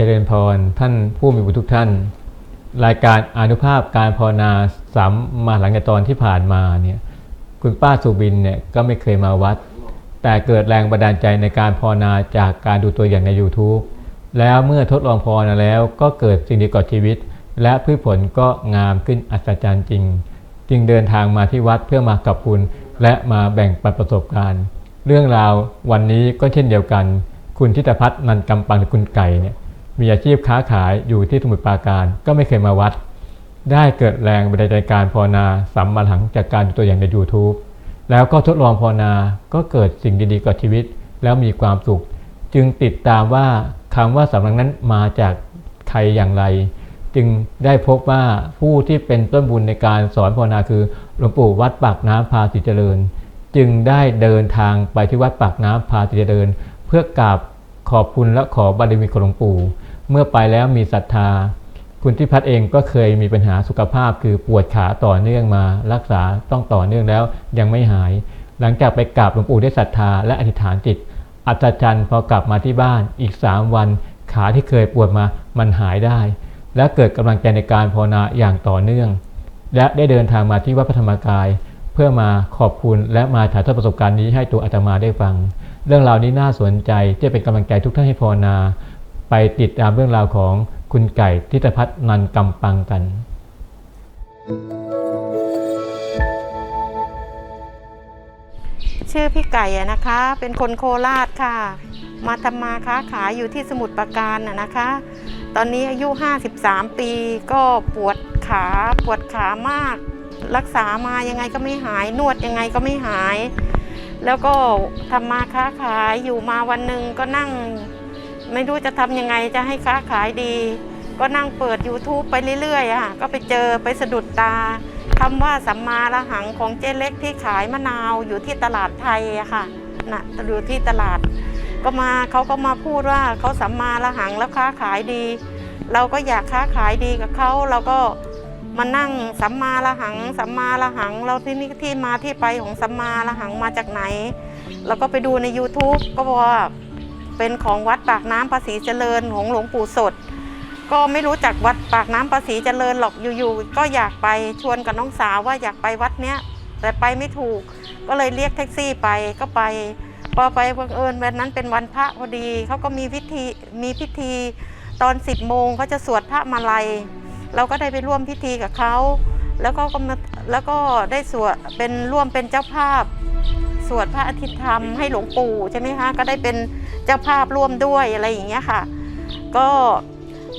เจริญพรท่านผู้มีบุญทุกท่าน รายการอนุภาพการภาวนาสามมาหลังจากตอนที่ผ่านมาเนี่ยคุณป้าสุบินเนี่ยก็ไม่เคยมาวัด แต่เกิดแรงบันดาลใจในการภาวนาจากการดูตัวอย่างใน YouTube แล้วเมื่อทดลองภาวนาแล้วก็เกิดสิ่งดีกับชีวิต และพืชผลก็งามขึ้นอัศจรรย์จริง จึงเดินทางมาที่วัดเพื่อมากับคุณและมาแบ่งปันประสบการณ์ เรื่องราววันนี้ก็เช่นเดียวกัน คุณทิตพัฒน์นันกำปังคุณไก่เนี่ย มีอาชีพค้าขายอยู่ที่สมุทรปราการก็ไม่เคยมาวัด ได้เกิดแรงบันดาลใจการภาวนาสัมมาหลังจากการตัวอย่างใน YouTube แล้วก็ทดลองภาวนาก็เกิดสิ่งดีๆกับชีวิต แล้วมีความสุข จึงติดตามว่าคำว่าสำนักนั้นมาจากใครอย่างไร จึงได้พบว่าผู้ที่เป็นต้นบุญในการสอนภาวนาคือหลวงปู่วัดปากน้ำพาสิเจริญ จึงได้เดินทางไปที่วัดปากน้ำพาสิเจริญ เพื่อกราบขอบคุณและขอบารมีของหลวงปู่ เมื่อไปแล้วมีศรัทธา คุณทิพัฒน์เองก็เคยมีปัญหาสุขภาพ คือปวดขาต่อเนื่องมา รักษาต้องต่อเนื่องแล้วยังไม่หาย หลังจากไปกราบหลวงปู่ได้ศรัทธาและอธิษฐานจิต อัศจรรย์พอกลับมาที่บ้านอีก 3 วัน ขาที่เคยปวดมามันหายได้ และเกิดกำลังใจในการภาวนาอย่างต่อเนื่อง และได้เดินทางมาที่วัดพระธรรมกาย เพื่อมาขอบคุณและมาถ่ายทอดประสบการณ์นี้ให้ตัวอาตมาได้ฟัง เรื่องราวนี้น่าสนใจจะเป็นกำลังใจทุกท่านให้ภาวนา ไปติดตามเรื่องราวของคุณไก่ทิตพัฒน์นันกำปังกัน ชื่อพี่ไก่อะนะคะ เป็นคนโคราชค่ะ มาทำมาค้าขายอยู่ที่สมุทรปราการอะนะคะ ตอนนี้อายุ 53 ปีก็ปวดขาปวดขามาก รักษามายังไงก็ไม่หาย นวดยังไงก็ไม่หาย แล้วก็ทำมาค้าขายอยู่มาวันหนึ่งก็นั่ง ไม่รู้จะทำยังไงจะให้ค้าขายดี ก็นั่งเปิด YouTube ไปเรื่อยๆอะค่ะก็ไปเจอไปสะดุดตาคำว่าสัมมาละหังของเจ๊เล็กที่ขายมะนาวอยู่ที่ตลาดไทยอะค่ะน่ะอยู่ที่ตลาด ก็มาเขาก็มาพูดว่าเขาสัมมาละหังแล้วค้าขายดี เราก็อยากค้าขายดีกับเขาเราก็มานั่งสัมมาละหังสัมมาละหังเราที่นี่ที่มาที่ไปของสัมมาละหังมาจากไหนเราก็ไปดูใน YouTube ก็บอกว่า เป็นของวัดปากน้ำภาษีเจริญของหลวงปู่สด ก็ไม่รู้จักวัดปากน้ำภาษีเจริญหรอกอยู่ๆก็อยากไปชวนกับน้องสาวว่าอยากไปวัดเนี้ยแต่ไปไม่ถูกก็เลยเรียกแท็กซี่ไปก็ไปพอไปบังเอิญวันนั้นเป็นวันพระพอดีเขาก็มีพิธีมีพิธีตอนสิบโมงเขาจะสวดพระมาลัย เราก็ได้ไปร่วมพิธีกับเขาแล้วก็แล้วก็ได้สวดเป็นร่วมเป็นเจ้าภาพ สวดพระอาทิตย์ธรรมให้หลวงปู่ใช่ไหมคะก็ได้เป็นเจ้าภาพร่วมด้วยอะไรอย่างเงี้ยค่ะ ก็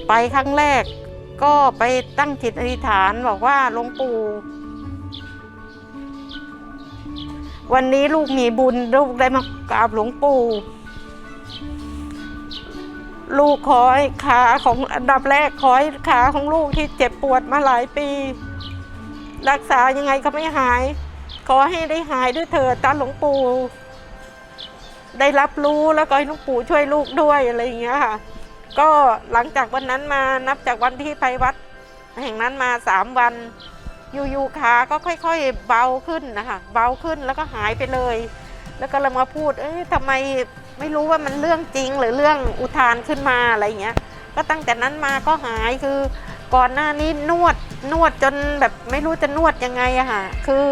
ไปครั้งแรกก็ไปตั้งจิตอธิษฐานบอกว่าหลวงปู่วันนี้ลูกมีบุญลูกได้มากราบหลวงปู่ลูกขอให้ขาของอันดับแรกขอให้ขาของลูกที่เจ็บปวดมาหลายปี รักษายังไงก็ไม่หาย ขอให้ได้หายด้วยเถิดตาหลวงปู่ได้รับรู้แล้วก็ให้หลวงปู่ช่วยลูกด้วยอะไรอย่างเงี้ยค่ะ ก็หลังจากวันนั้นมานับจากวันที่ไปวัด แห่งนั้นมาสามวันอยู่ๆขาก็ค่อยๆเบาขึ้นนะคะเบาขึ้นแล้วก็หายไปเลย แล้วก็เลยมาพูด เอ้ยทำไมไม่รู้ว่ามันเรื่องจริงหรือเรื่องอุทานขึ้นมาอะไรอย่างเงี้ย ก็ตั้งแต่นั้นมาก็หายคือก่อนหน้านี้นวดนวดจนแบบไม่รู้จะนวดยังไงอะค่ะ คือ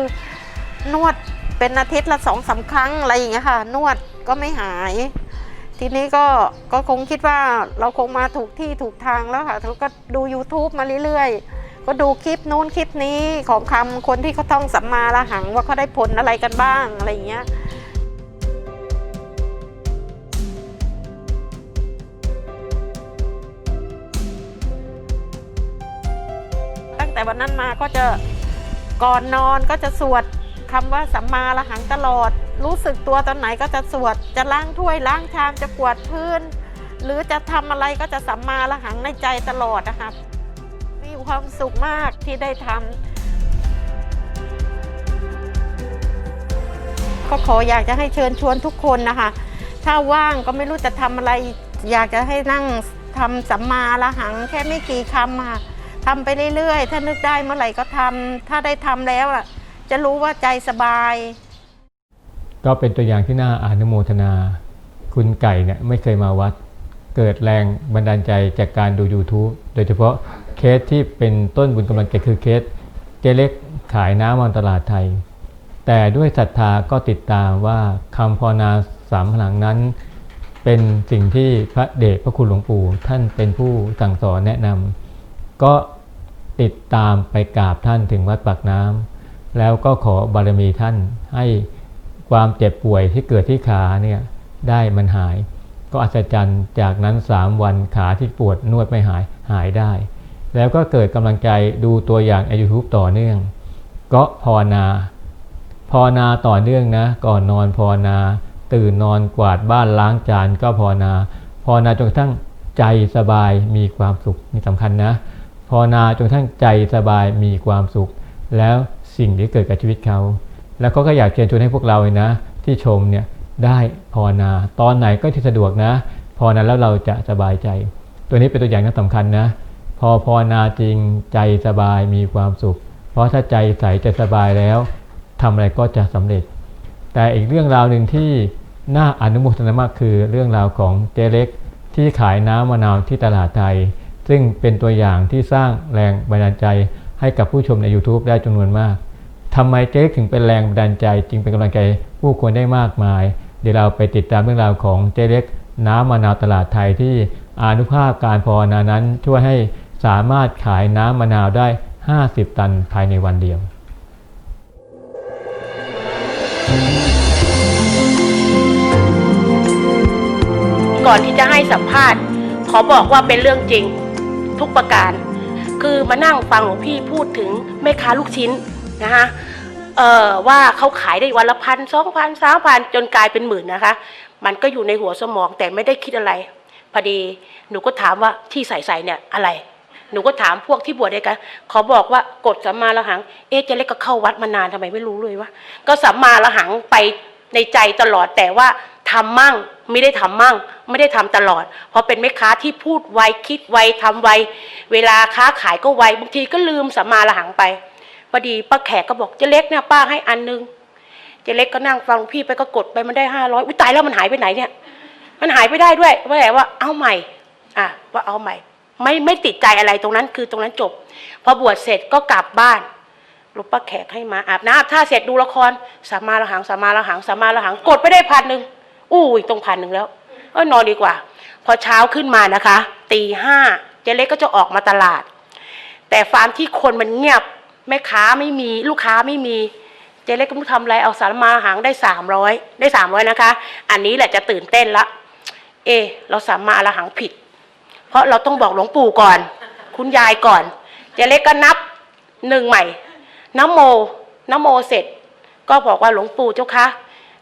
นวดเป็นอาทิตย์ละสองสาครั้งอะไรอย่างเงี้ยค่ะ นวดก็ไม่หาย ทีนี้ก็ก็คงคิดว่าเราคงมาถูกที่ถูกทางแล้วค่ะเราก็ดู YouTube มาเรื่อยๆ ก็ดูคลิปนู้นคลิปนี้ของคำคนที่เขาท่องสัมมาละหังว่าเขาได้ผลอะไรกันบ้างอะไรอย่างเงี้ยตั้งแต่วันนั้นมาก็จะก่อนนอนก็จะสวด คำว่าสัมมาละหังตลอด รู้สึกตัวตอนไหนก็จะสวด จะล้างถ้วยล้างชามจะกวาดพื้น หรือจะทำอะไรก็จะสัมมาละหังในใจตลอดนะครับ มีความสุขมากที่ได้ทำก็ขออยากจะให้เชิญชวนทุกคนนะคะ ถ้าว่างก็ไม่รู้จะทำอะไร อยากจะให้นั่งทำสัมมาละหังแค่ไม่กี่คำค่ะทำไปเรื่อยๆ ถ้านึกได้เมื่อไหร่ก็ทำถ้าได้ทำแล้วอะ จะรู้ว่าใจสบาย ก็เป็นตัวอย่างที่น่าอนุโมทนา คุณไก่เนี่ยไม่เคยมาวัด เกิดแรงบันดาลใจจากการดู YouTube โดยเฉพาะเคสที่เป็นต้นบุญกำลังใจคือเคสเจเล็กขายน้ำมันตลาดไทย แต่ด้วยศรัทธาก็ติดตามว่าคำภาวนาสามพลังนั้นเป็นสิ่งที่พระเดชพระคุณหลวงปู่ท่านเป็นผู้สั่งสอนแนะนำก็ติดตามไปกราบท่านถึงวัดปากน้ำ แล้วก็ขอบารมีท่านให้ความเจ็บป่วยที่เกิดที่ขาเนี่ยได้มันหาย ก็อัศจรรย์จากนั้น 3 วันขาที่ปวดนวดไม่หายหายได้ แล้วก็เกิดกำลังใจดูตัวอย่างใน YouTube ต่อเนื่อง ก็ภาวนาภาวนาต่อเนื่องนะ ก่อนนอนภาวนา ตื่นนอนกวาดบ้านล้างจานก็ภาวนาภาวนาจนกระทั่งใจสบายมีความสุขนี่สำคัญนะภาวนาจนกระทั่งใจสบายมีความสุข แล้ว สิ่งที่เกิดกับชีวิตเขา แล้วก็ก็อยากเชิญชวนให้พวกเราเนะ ที่ชมเนี่ยได้ภาวนา ตอนไหนก็ที่สะดวกนะภาวนาแล้วเราจะสบายใจ ตัวนี้เป็นตัวอย่างที่สำคัญนะ พอภาวนาจริงใจสบายมีความสุข เพราะถ้าใจใสใจสบายแล้วทำอะไรก็จะสำเร็จ แต่อีกเรื่องราวหนึ่งที่น่าอนุโมทนามากคือเรื่องราวของเจเล็กที่ขายน้ำมะนาวที่ตลาดไทย ซึ่งเป็นตัวอย่างที่สร้างแรงบันดาลใจให้กับผู้ชมใน YouTube ได้จำนวนมาก ทำไมเจเล็กถึงเป็นแรงบันดาลใจ จึงเป็นกำลังใจผู้คนได้มากมาย เดี๋ยวเราไปติดตามเรื่องราวของเจเล็ก น้ำมะนาวตลาดไทยที่อานุภาพการภาวนานั้นช่วยให้สามารถขายน้ำมะนาวได้ 50 ตันภายในวันเดียวก่อนที่จะให้สัมภาษณ์ ขอบอกว่าเป็นเรื่องจริงทุกประการ คือมานั่งฟังหลวงพี่พูดถึงแม่ค้าลูกชิ้นนะคะ เออว่าเขาขายได้วันละพันสองพันสามพันจนกลายเป็นหมื่นนะคะ มันก็อยู่ในหัวสมองแต่ไม่ได้คิดอะไร พอดีหนูก็ถามว่าที่ใส่ใส่เนี่ยอะไร หนูก็ถามพวกที่บวชด้วยกันเขาบอกว่ากดสัมมาละหัง เอ๊ะเจะเล็กก็เข้าวัดมานานทำไมไม่รู้เลยวะก็สัมมาละหังไปในใจตลอดแต่ว่าทำมั่งไม่ได้ทำมั่ง ไม่ได้ทำตลอด เพราะเป็นแม่ค้าที่พูดไวคิดไวทำไวเวลาค้าขายก็ไวบางทีก็ลืมสัมมาละหังไป พอดีป้าแขกก็บอกเจะเล็กเนี่ยป้าให้อันนึงเจะเล็กก็นั่งฟังพี่ไปก็กดไปมันได้ห้าร้อยอุ้ยตายแล้วมันหายไปไหนเนี่ย มันหายไปได้ด้วยว่าแต่ว่าเอาใหม่ อะว่าเอาใหม่ ไม่ไม่ติดใจอะไรตรงนั้นคือตรงนั้นจบ พอบวชเสร็จก็กลับบ้านหลูกป้าแขกให้มาอาบน้ำอาบท่าเสร็จดูละครสามาละหังสามาละหังสามาละหังกดไปได้พันหนึ่งอู้ยตรงพันหนึ่งแล้วเออนอนดีกว่า พอเช้าขึ้นมานะคะตีห้าเจ๊เล็กก็จะออกมาตลาด แต่ฟาร์มที่คนมันเงียบ แม่ค้าไม่มีลูกค้าไม่มี เจ๊เล็กก็ไม่รู้ทำอะไรเอาสารมาหางได้สามร้อยได้สามร้อยนะคะ อันนี้แหละจะตื่นเต้นละ เอ เราสามมาละหังผิด เพราะเราต้องบอกหลวงปู่ก่อน คุณยายก่อน เจ๊เล็กก็นับหนึ่งใหม่น้ำโมน้ำโมเสร็จ ก็บอกว่าหลวงปู่เจ้าคะ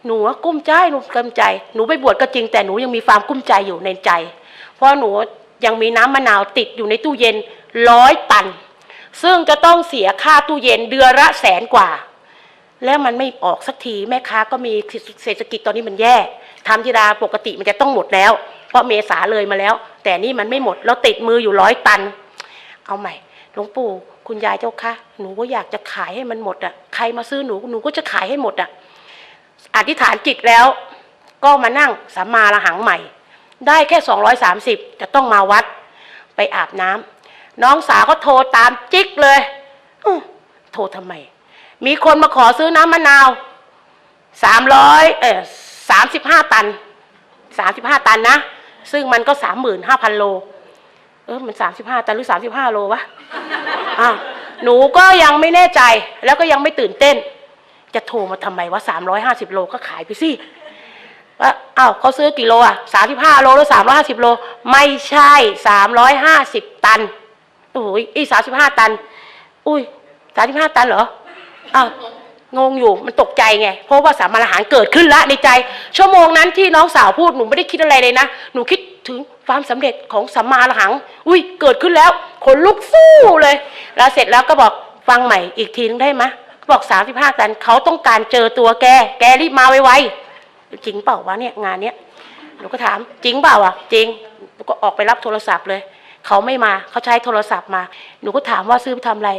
หนูกุ้มใจหนูกุ้มใจ หนูไปบวชก็จริงแต่หนูยังมีความกุ้มใจอยู่ในใจ เพราะหนูยังมีน้ำมะนาวติดอยู่ในตู้เย็นร้อยตัน ซึ่งจะต้องเสียค่าตู้เย็นเดือนละแสนกว่า แล้วมันไม่ออกสักทีแม่ค้าก็มีเศรษฐกิจตอนนี้มันแย่ทำธิดาปกติมันจะต้องหมดแล้ว เพราะเมษาเลยมาแล้ว แต่นี่มันไม่หมดแล้วติดมืออยู่ร้อยตัน เอาใหม่หลวงปู่คุณยายเจ้าคะหนูก็อยากจะขายให้มันหมดอะใครมาซื้อหนูหนูก็จะขายให้หมดอะอธิษฐานจิตแล้ว ก็มานั่งสัมมาละหังใหม่ ได้แค่สองร้อยสามสิบจะต้องมาวัดไปอาบน้ำ น้องสาวก็โทรตามจิกเลยอโทรทำไม มีคนมาขอซื้อน้ำมะนาวสามร้อยเออสามสิบห้าตันสามสิบห้าตันนะ ซึ่งมันก็สามหมื่นห้าพันโล เออมันสามสิบห้าตันหรือสามสิบห้าโลวะอะหนูก็ยังไม่แน่ใจแล้วก็ยังไม่ตื่นเต้น จะโทรมาทำไมว่าสามร้อยห้าสิบโลก็ขายไปสิว่าอ้าวเขาซื้อกี่โลอะสามสิบห้าโลหรือสามร้อยห้าสิบโล ไม่ใช่สามร้อยห้าสิบตัน อ้ยอีสามสิบห้าตัน อุ้ยสามสิบห้าตันเหรออ้าวงงอยู่มันตกใจไง เพราะว่าสามาอาหารเกิดขึ้นละในใจ ชั่วโมงนั้นที่น้องสาวพูดหนูไม่ได้คิดอะไรเลยนะ หนูคิดถึงความสำเร็จของสัมมาอรหัง อุ้ยเกิดขึ้นแล้วขนลุกฟู่เลย แล้วเสร็จแล้วก็บอกฟังใหม่อีกทีนึงได้ไหมบอกสามสิบห้าตันเขาต้องการเจอตัวแก แกรีบมาไวๆจริงเปล่าวะเนี่ยงานเนี้ยหนูก็ถามจริงเปล่าอะ จริงหนูก็ออกไปรับโทรศัพท์เลย เขาไม่มาเขาใช้โทรศัพท์มา หนูก็ถามว่าซื้อไปทำอะไร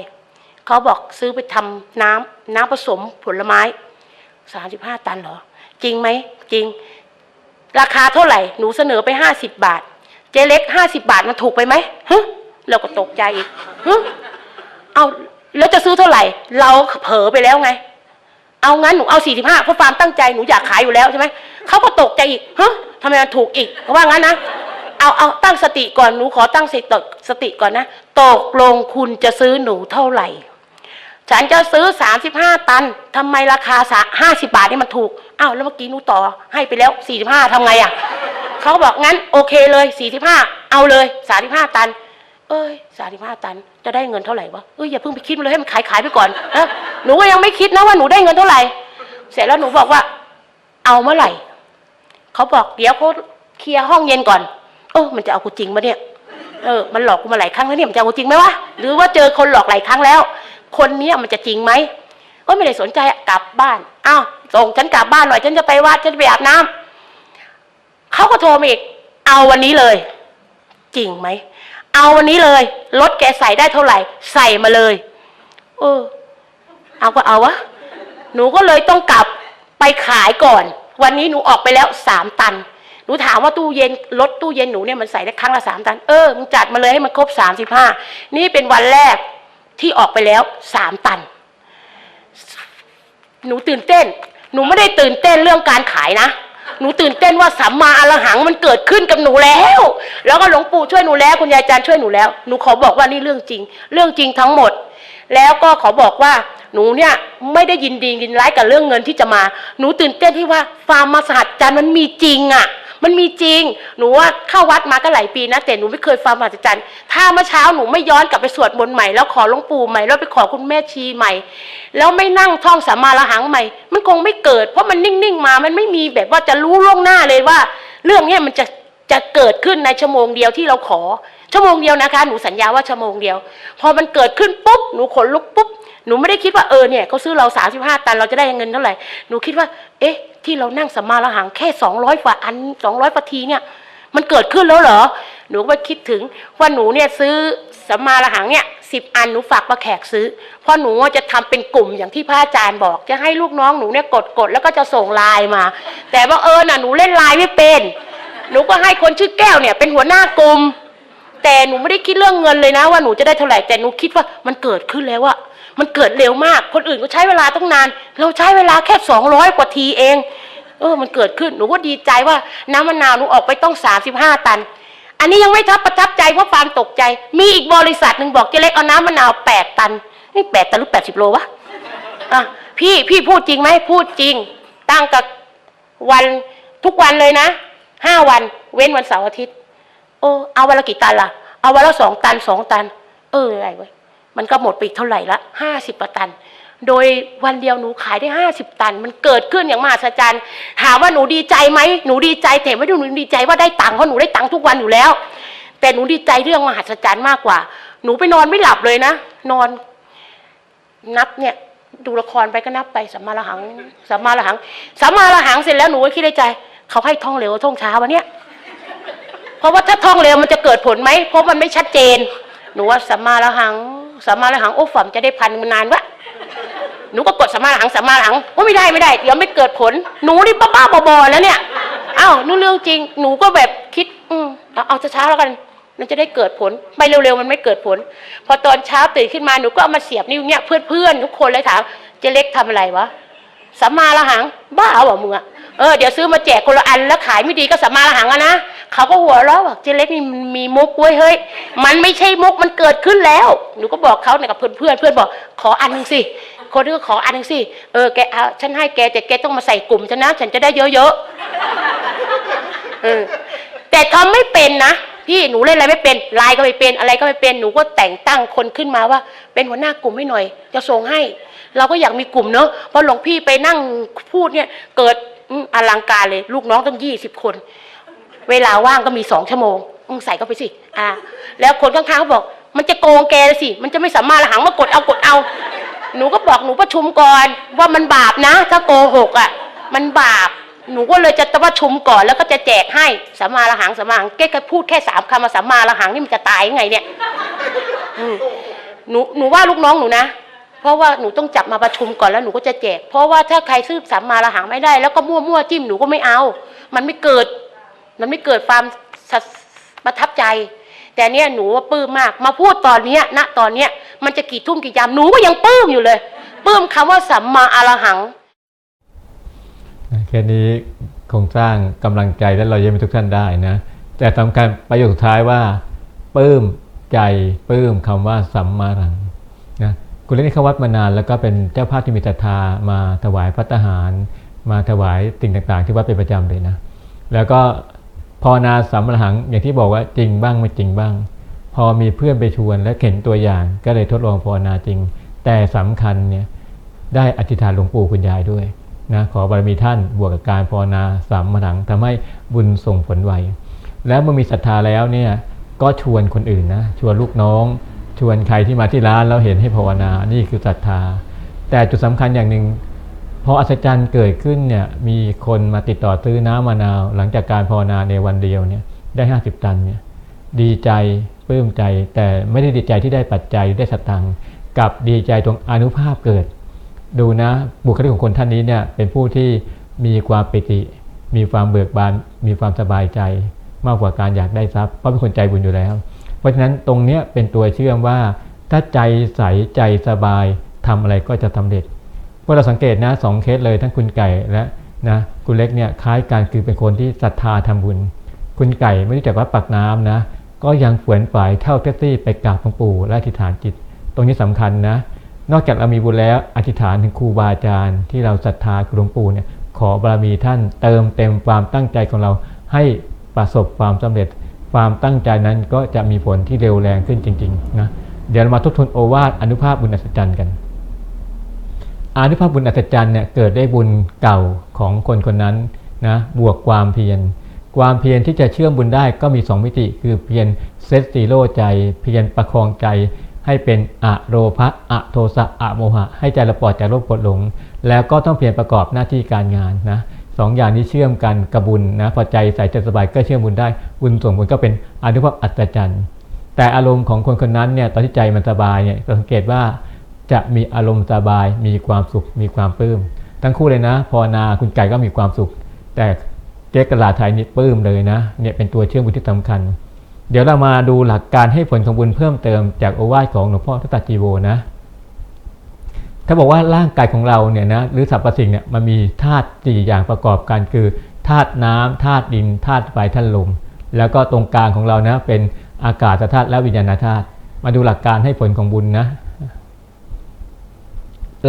เขาบอกซื้อไปทำน้ำน้ำผสมผลไม้สามสิบห้าตันเหรอ จริงไหมจริง ราคาเท่าไหร่หนูเสนอไปห้าสิบบาท เจเจ๊เล็กห้าสิบาทมันถูกไปไหมฮะเราก็ตกใจอีกฮะเอาแล้วจะซื้อเท่าไหร่ เราเผลอไปแล้วไง เอางั้นหนูเอาสี่สิบห้าเพราะฟาร์มตั้งใจหนูอยากขายอยู่แล้วใช่ไหมเขาก็ตกใจอีกฮะทำไมมันถูกอีกเขาว่างั้นนะ เอาเอาตั้งสติก่อนหนูขอตั้งสติสติก่อนนะตกลงคุณจะซื้อหนูเท่าไหร่ ฉันจะซื้อสามสิบห้าตันทำไมราคาสห้าสิบาทนี่มันถูกอ้าวแล้วเมื่อกี้หนูต่อให้ไปแล้วสี่สิบห้าทำไงอะเขาบอกงั้นโอเคเลยสี่สิบห้าเอาเลยสามสิบห้าตัน เอ้ยสามสิบห้าตัน จะได้เงินเท่าไหร่วะเอ้ยอย่าเพิ่งไปคิดมันเลยให้มันขายขายไปก่อนนะหนูก็ยังไม่คิดนะว่าหนูได้เงินเท่าไหร่ เสร็จแล้วหนูบอกว่า เอาเมื่อไหร่เขาบอกเดี๋ยวเขาเคลียร์ห้องเย็นก่อน ออมันจะเอากูจริงปะเนี่ยเออมันหลอกกูมาหลายครั้งแล้วเนี่ยมันจะเอากูจริงไหมวะหรือว่าเจอคนหลอกหลายครั้งแล้ว คนเนี้ยมันจะจริงไหมเออไม่ได้สนใจกลับบ้านอ้าวส่งฉันกลับบ้านหน่อยฉันจะไปวัดฉันจะไปอาบน้ำเขาก็โทรมาอีกเอาวันนี้เลย จริงไหมเอาวันนี้เลยรถแกใส่ได้เท่าไหร่ ใส่มาเลยเออเอาก็เอาวะหนูก็เลยต้องกลับไปขายก่อน วันนี้หนูออกไปแล้วสามตัน หนูถามว่าตู้เย็นรถตู้เย็นหนูเนี่ยมันใส่ได้ครั้งละสามตัน เออมึงจัดมาเลยให้มันครบสามสิบห้านี่เป็นวันแรกที่ออกไปแล้วสามตัน หนูตื่นเต้น หนูไม่ได้ตื่นเต้นเรื่องการขายนะหนูตื่นเต้นว่าสัมมาอรหังมันเกิดขึ้นกับหนูแล้ว แล้วก็หลวงปู่ช่วยหนูแล้วคุณยายจันช่วยหนูแล้ว หนูขอบอกว่านี่เรื่องจริง เรื่องจริงทั้งหมด แล้วก็ขอบอกว่าหนูเนี่ยไม่ได้ยินดียินร้ายกับเรื่องเงินที่จะมา หนูตื่นเต้นที่ว่าฟาร์มมาสหัสจันทร์มันมีจริงอะ่ะ มันมีจริง หนูว่าเข้าวัดมาก็หลายปีนะ แต่หนูไม่เคยฟาร์มมหัศจรรย์ ถ้าเมื่อเช้าหนูไม่ย้อนกลับไปสวดมนต์ใหม่ แล้วขอหลวงปู่ใหม่ แล้วไปขอคุณแม่ชีใหม่ แล้วไม่นั่งท่องสามาระหังใหม่ มันคงไม่เกิด เพราะมันนิ่งๆมา มันไม่มีแบบว่าจะรู้ล่วงหน้าเลยว่า เรื่องนี้มันจะจะเกิดขึ้นในชั่วโมงเดียวที่เราขอ ชั่วโมงเดียวนะคะ หนูสัญญาว่าชั่วโมงเดียว พอมันเกิดขึ้นปุ๊บ หนูขนลุกปุ๊บ หนูไม่ได้คิดว่าเออเนี่ยเขาซื้อเราสามสิบห้าตันเราจะได้เงินเท่าไหร่ หนูคิดว่า เอ๊ะ ที่เรานั่งสัมมาระหังแค่สองร้อยกว่าอันสองร้อยปทีเนี่ย มันเกิดขึ้นแล้วเหรอ หนูก็ไปคิดถึงว่าหนูเนี่ยซื้อสัมมาระหังเนี่ยสิบอันหนูฝากป้าแขกซื้อ เพราะหนูจะทำเป็นกลุ่มอย่างที่พระอาจารย์บอก จะให้ลูกน้องหนูเนี่ยกดกดแล้วก็จะส่งไลน์มา แต่ว่าเออน่ะหนูเล่นไลน์ไม่เป็น หนูก็ให้คนชื่อแก้วเนี่ยเป็นหัวหน้ากลุ่ม แต่หนูไม่ได้คิดเรื่องเงินเลยนะ ว่าหนูจะได้เท่าไหร่แต่หนูคิดว่ามันเกิดขึ้นแล้วอะมันเกิดเร็วมาก คนอื่นก็ใช้เวลาต้องนาน เราใช้เวลาแค่สองร้อยกว่าทีเอง เออ มันเกิดขึ้นหนูก็ดีใจว่าน้ำมะนาวหนูออกไปต้องสามสิบห้าตัน อันนี้ยังไม่ทับประทับใจเพราะฟาร์มตกใจ มีอีกบริษัทหนึ่งบอกเจ๊เล็กเอาน้ำมะนาวแปดตันนี่แปดตันหรือแปดสิบโลวะอะพี่พี่พูดจริงไหมพูดจริง ตั้งกับวันทุกวันเลยนะห้าวัน เว้นวันเสาร์อาทิตย์ โอ้เอาวันละกี่ตันล่ะ เอาวันละสองตันสองตัน เอออะไรเว้ยมันก็หมดไปอีกเท่าไหร่ละห้าสิบตัน โดยวันเดียวหนูขายได้ห้าสิบตัน มันเกิดขึ้นอย่างมหัศจรรย์ถามว่าหนูดีใจไหมหนูดีใจแต่ไม่ได้หนูดีใจว่าได้ตังค์เพราะหนูได้ตังค์ทุกวันอยู่แล้ว แต่หนูดีใจเรื่องมหัศจรรย์มากกว่า หนูไปนอนไม่หลับเลยนะนอน นับเนี่ย ดูละครไปก็นับไปสัมมาระหังสัมมาระหังสัมมาระหังเสร็จแล้วหนูก็คิดในใจ เขาให้ท่องเร็วท่องช้าวะเนี่ย เพราะว่าถ้าท่องเร็วมันจะเกิดผลไหมเพราะมันไม่ชัดเจน หนูว่าสัมมาระหังสัมมาระหังโอ้ฝัมจะได้พันมันนานวะหนูก็กดสัมมาระหังสัมมาระหังโอ้ไม่ได้ไม่ได้เดี๋ยวไม่เกิดผล หนูนี่บ้าๆบอๆแล้วเนี่ยอ้าวนู่นเรื่องจริง หนูก็แบบคิด อืมเอาเช้าๆแล้วกันมันจะได้เกิดผลไปเร็วๆมันไม่เกิดผล พอตอนเช้าตื่นขึ้นมาหนูก็เอามาเสียบนิ้วเนี่ยเพื่อนๆทุกคนเลยถามเจ๊เล็กทำอะไรวะสัมมาระหัง บ้าเหรอมึงอะเออเดี๋ยวซื้อมาแจกคนละอันแล้วขายไม่ดีก็สัมมาระหังอะนะ เขาก็หัวเราะบอกเจ๊เล็กนี่มีมุกเว้ยเฮ้ย มันไม่ใช่มุกมันเกิดขึ้นแล้ว หนูก็บอกเขาเนี่ยกับเพื่อนเพื่อนเพื่อนบอกขออันหนึ่งสิคนนึงก็ขออันหนึ่งสิเออแกเอาฉันให้แกแต่แกต้องมาใส่กลุ่มฉันนะฉันจะได้เยอะๆเออแต่ทำไม่เป็นนะพี่หนูเล่นอะไรไม่เป็นไลน์ก็ไม่เป็นอะไรก็ไม่เป็นหนูก็แต่งตั้งคนขึ้นมาว่า เป็นหัวหน้ากลุ่มให้หน่อย จะส่งให้ เราก็อยากมีกลุ่มเนอะเพราะหลวงพี่ไปนั่งพูดเนี่ย เกิดอืมอลังการเลย ลูกน้องต้องยี่สิบคน เวลาว่างก็มีสองชั่วโมงมึงใส่เข้าไปสิ อ่า แล้วคนข้างๆเขาบอก มันจะโกงแกสิ มันจะไม่สามารถละหังมากดเอากดเอา หนูก็บอกหนูประชุมก่อน ว่ามันบาปนะ ถ้าโกหกอะ มันบาป หนูก็เลยจะประชุมก่อนแล้วก็จะแจกให้สัมมาละหังสัมมาละหังแกก็พูดแค่สามคำมาสัมมาละหังนี่มันจะตายยังไงเนี่ยหนูหนูว่าลูกน้องหนูนะเพราะว่าหนูต้องจับมาประชุมก่อนแล้วหนูก็จะแจก เพราะว่าถ้าใครซื้อสัมมาละหังไม่ได้แล้วก็มั่วมั่วจิ้มหนูก็ไม่เอา มันไม่เกิด มันไม่เกิดความสัตประทับใจ แต่เนี่ยหนูว่าปลื้มมาก มาพูดตอนเนี้ยณตอนเนี้ยมันจะกี่ทุ่มกี่ยามหนูก็ยังปลื้มอยู่เลยปลื้มคำว่าสัมมาอรหังแค่นี้คงสร้างกำลังใจและเราเยี่ยมทุกท่านได้นะ แต่สำคัญประโยคสุดท้ายว่าปลื้มใจปลื้มคำว่าสัมมารังนะคุณเล่นเข้าวัดมานาน แล้วก็เป็นเจ้าภาพที่มีศรัทธามาถวายพระทหาร มาถวายสิ่งต่างๆ ที่วัดเป็นประจำเลยนะ แล้วก็ พอนาสัมมาหังอย่างที่บอกว่าจริงบ้างไม่จริงบ้าง พอมีเพื่อนไปชวนและเห็นตัวอย่าง ก็เลยทดลองภาวนาจริง แต่สำคัญเนี่ยได้อธิษฐานหลวงปู่คุณยายด้วยนะขอบารมีท่านบวกกับการภาวนาสามมหังทำให้บุญส่งผลไวแล้วเมื่อมีศรัทธาแล้วเนี่ยก็ชวนคนอื่นนะชวนลูกน้อง ชวนใครที่มาที่ร้านแล้วเห็นให้ภาวนานี่คือศรัทธา แต่จุดสำคัญอย่างหนึ่ง พออัศจรรย์เกิดขึ้นเนี่ยมีคนมาติดต่อซื้อน้ำมะนาว หลังจากการภาวนาในวันเดียวเนี่ยได้ 50 ตันเนี่ยดีใจปลื้มใจ แต่ไม่ได้ดีใจที่ได้ปัจจัยได้สตังค์กับดีใจตรงอนุภาพเกิด ดูนะบุคลิกของคนท่านนี้เนี่ยเป็นผู้ที่มีความปิติ มีความเบิกบาน มีความสบายใจ มากกว่าการอยากได้ทรัพย์เพราะเป็นคนใจบุญอยู่แล้ว เพราะฉะนั้นตรงเนี้ยเป็นตัวเชื่อมว่า ถ้าใจใสใจสบายทำอะไรก็จะสำเร็จ พวกเราสังเกตนะสองเคสเลยทั้งคุณไก่และนะคุณเล็กเนี่ยคล้ายกันคือเป็นคนที่ศรัทธาทำบุญ คุณไก่ไม่รู้จักวัดปากน้ำนะ ก็ยังฝืนฝ่ายเท่าแท็กซี่ไปกราบหลวงปู่และอธิษฐานจิต ตรงนี้สำคัญนะ นอกจากเรามีบุญแล้วอธิษฐานถึงครูบาอาจารย์ ที่เราศรัทธาคือหลวงปู่เนี่ยขอบารมีท่านเติมเต็มความตั้งใจของเราให้ประสบความสำเร็จ ความตั้งใจนั้นก็จะมีผลที่เร็วแรงขึ้นจริงๆนะเดี๋ยวเรามาทบทวนโอวาทอนุภาพบุญอัศจรรย์กัน อานุภาพบุญอัศจรรย์เนี่ยเกิดได้บุญเก่าของคนคนนั้นนะบวกความเพียรความเพียรที่จะเชื่อมบุญได้ก็มี 2 มิติ คือเพียรเซตซีโร่ใจ เพียรประคองใจ ให้เป็นอะโรภะอะโทสะอะโมหะ ให้ใจเราปลอดจากโรคปวดหลง แล้วก็ต้องเพียรประกอบหน้าที่การงานนะสองอย่างนี้เชื่อมกันกับบุญนะพอใจใส่ใจสบายก็เชื่อมบุญได้ บุญส่งบุญก็เป็นอนุภาพอัศจรรย์แต่อารมณ์ของคนคนนั้นเนี่ยตอนที่ใจมันสบายเนี่ยสังเกตว่า จะมีอารมณ์สบาย มีความสุข มีความปลื้ม ทั้งคู่เลยนะพอนาคุณไก่ก็มีความสุข แต่เจ๊กระลาไทยนี่ปลื้มเลยนะเนี่ยเป็นตัวเชื่อมบุญที่สำคัญ เดี๋ยวเรามาดูหลักการให้ผลของบุญเพิ่มเติมจากโอวาทของหลวงพ่อทัตตจีโวนะถ้าบอกว่าร่างกายของเราเนี่ยนะหรือสรรพสิ่งเนี่ยมันมีธาตุสี่อย่างประกอบกันคือธาตุน้ำธาตุดินธาตุไฟธาตุลมแล้วก็ตรงกลางของเรานะเป็นอากาศธาตุและวิญญาณธาตุมาดูหลักการให้ผลของบุญนะ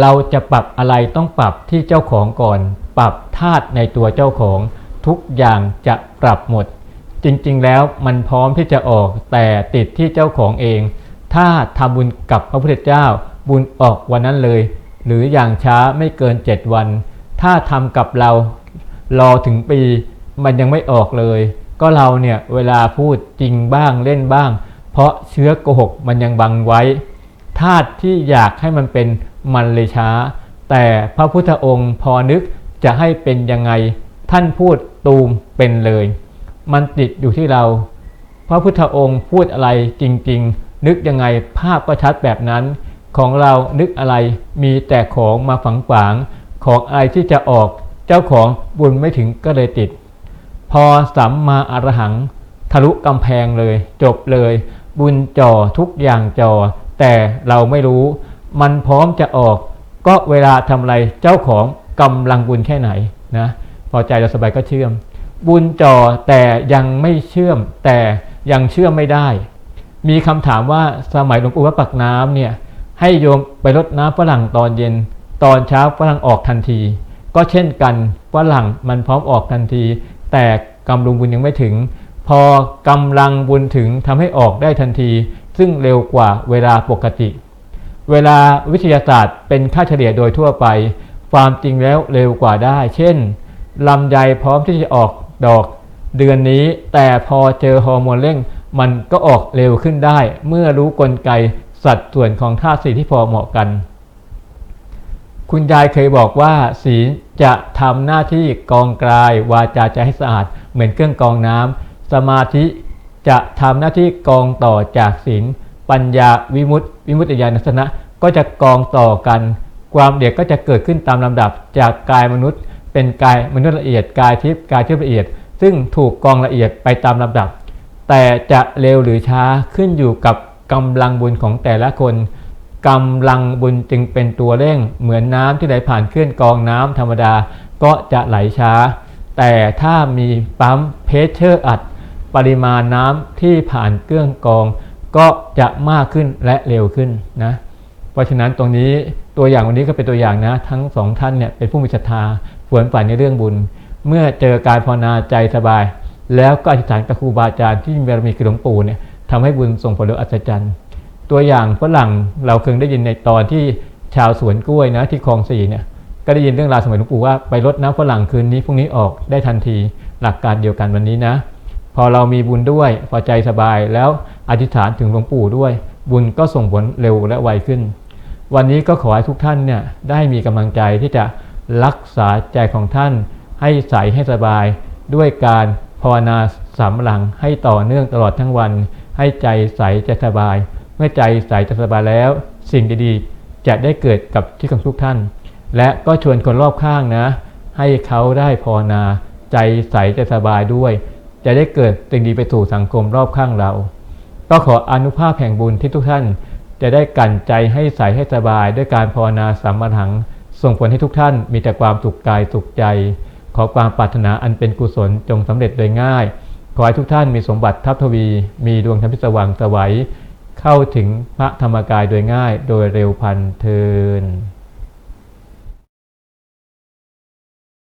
เราจะปรับอะไรต้องปรับที่เจ้าของก่อน ปรับธาตุในตัวเจ้าของ ทุกอย่างจะปรับหมด จริงๆแล้วมันพร้อมที่จะออกแต่ติดที่เจ้าของเอง ถ้าทำบุญกับพระพุทธเจ้า บุญออกวันนั้นเลย หรืออย่างช้าไม่เกิน 7 วัน ถ้าทำกับเรารอถึงปี มันยังไม่ออกเลย ก็เราเนี่ยเวลาพูดจริงบ้างเล่นบ้าง เพราะเชื้อโกหกมันยังบังไว้ ธาตุที่อยากให้มันเป็นมันเลยช้า แต่พระพุทธองค์พอนึกจะให้เป็นยังไงท่านพูดตูมเป็นเลย มันติดอยู่ที่เรา พระพุทธองค์พูดอะไรจริง ๆ นึกยังไงภาพก็ชัดแบบนั้น ของเรานึกอะไรมีแต่ของมาฝังขวางของอะไรที่จะออกเจ้าของบุญไม่ถึงก็เลยติด พอสัมมาอรหัง ทะลุกำแพงเลย จบเลย บุญจ่อทุกอย่างจ่อ แต่เราไม่รู้ มันพร้อมจะออก ก็เวลาทำอะไรเจ้าของกำลังบุญแค่ไหนนะ พอใจเราสบายก็เชื่อม บุญจ่อแต่ยังไม่เชื่อม แต่ยังเชื่อมไม่ได้ มีคำถามว่าสมัยหลวงปู่วัดปักน้ำเนี่ยให้โยมไปรดน้ำฝรั่งตอนเย็น ตอนเช้าฝรั่งออกทันที ก็เช่นกันฝรั่งมันพร้อมออกทันที แต่กำลังบุญยังไม่ถึง พอกำลังบุญถึงทำให้ออกได้ทันที ซึ่งเร็วกว่าเวลาปกติ เวลาวิทยาศาสตร์เป็นค่าเฉลี่ยโดยทั่วไป ความจริงแล้วเร็วกว่าได้ เช่นลำไยพร้อมที่จะออกดอก เดือนนี้แต่พอเจอฮอร์โมนเร่ง มันก็ออกเร็วขึ้นได้ เมื่อรู้กลไกสัดส่วนของธาตุสีที่พอเหมาะกัน คุณยายเคยบอกว่าศีลจะทำหน้าที่กองกลายวาจาใจให้สะอาด เหมือนเครื่องกองน้ำสมาธิ จะทำหน้าที่กองต่อจากศีลปัญญาวิมุตติวิมุตติญาณทัศนะ ก็จะกองต่อกัน ความเดียดก็จะเกิดขึ้นตามลำดับจากกายมนุษย์ เป็นกายมนุษย์ละเอียดกายทิพย์กายทิพย์ละเอียด ซึ่งถูกกองละเอียดไปตามลำดับ แต่จะเร็วหรือช้าขึ้นอยู่กับกำลังบุญของแต่ละคนกำลังบุญจึงเป็นตัวเร่ง เหมือนน้ำที่ไหลผ่านเคลื่อนกองน้ำธรรมดาก็จะไหลช้า แต่ถ้ามีปั๊มเพชเชอร์อัด ปริมาณน้ำที่ผ่านเครื่องกรอง ก็จะมากขึ้นและเร็วขึ้นนะเพราะฉะนั้นตรงนี้ตัวอย่างวันนี้ก็เป็นตัวอย่างนะ ทั้งสองท่านเนี่ยเป็นผู้มีศรัทธาฝวนฝันในเรื่องบุญ เมื่อเจอการภาวนาใจสบาย แล้วก็อธิษฐานกับครูบาอาจารย์ที่มีบารมีคือหลวงปู่เนี่ยทำให้บุญส่งผลเร็วอัศจรรย์ ตัวอย่างฝรั่งเราเคยได้ยินในตอนที่ชาวสวนกล้วยนะที่คลองสี่เนี่ยก็ได้ยินเรื่องราวสมัยหลวงปู่ว่าไปรดน้ำฝรั่งคืนนี้พรุ่งนี้ออกได้ทันทีหลักการเดียวกันวันนี้นะ พอเรามีบุญด้วยพอใจสบายแล้วอธิษฐานถึงหลวงปู่ด้วย บุญก็ส่งผลเร็วและไวขึ้น วันนี้ก็ขอให้ทุกท่านเนี่ยได้มีกำลังใจที่จะรักษาใจของท่าน ให้ใสให้สบาย ด้วยการภาวนาสามหลังให้ต่อเนื่องตลอดทั้งวัน ให้ใจใสใจสบาย เมื่อใจใสใจสบายแล้ว สิ่งดีๆ จะได้เกิดกับชีวิตของทุกท่าน และก็ชวนคนรอบข้างนะ ให้เขาได้ภาวนา ใจใสใจสบายด้วย จะได้เกิดสิ่งดีไปสู่สังคมรอบข้างเรา ก็ขออนุภาพแห่งบุญที่ทุกท่าน จะได้กันใจให้ใสให้สบาย ด้วยการภาวนาสัมมาหัง ส่งผลให้ทุกท่านมีแต่ความสุขกายสุขใจ ขอความปรารถนาอันเป็นกุศลจงสำเร็จโดยง่าย ขอให้ทุกท่านมีสมบัติทัพทวี มีดวงธรรมที่สว่างสวัยเข้าถึงพระธรรมกายโดยง่าย โดยเร็วพันเทิน